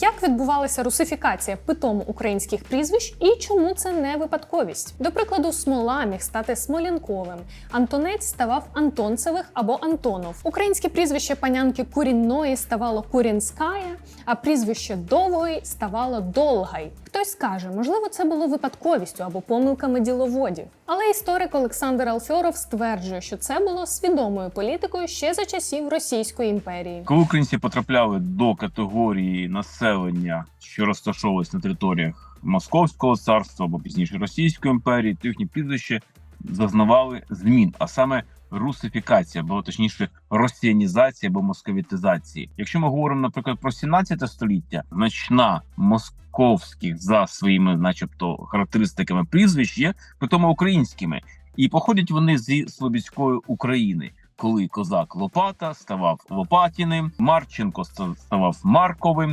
Як відбувалася русифікація питому українських прізвищ і чому це не випадковість? До прикладу, Смола міг стати Смолянковим, Антонець ставав Антонцевих або Антонов. Українське прізвище панянки Курінної ставало Курінськая, а прізвище Довгої ставало Долгай. Хтось скаже, можливо, це було випадковістю або помилками діловодів. Але історик Олександр Алфьоров стверджує, що це було свідомою політикою ще за часів Російської імперії. Коли українці потрапляли до категорії населення, що розташовувалось на територіях Московського царства або пізніше Російської імперії, то їхні прізвища зазнавали змін, а саме русифікація, або точніше росіянізація або московітизації. Якщо ми говоримо, наприклад, про 17 століття, значна московських за своїми, начебто, характеристиками прізвищ є питомо українськими, і походять вони зі Слобідської України. Коли козак Лопата ставав Лопатіним, Марченко ста- ставав Марковим,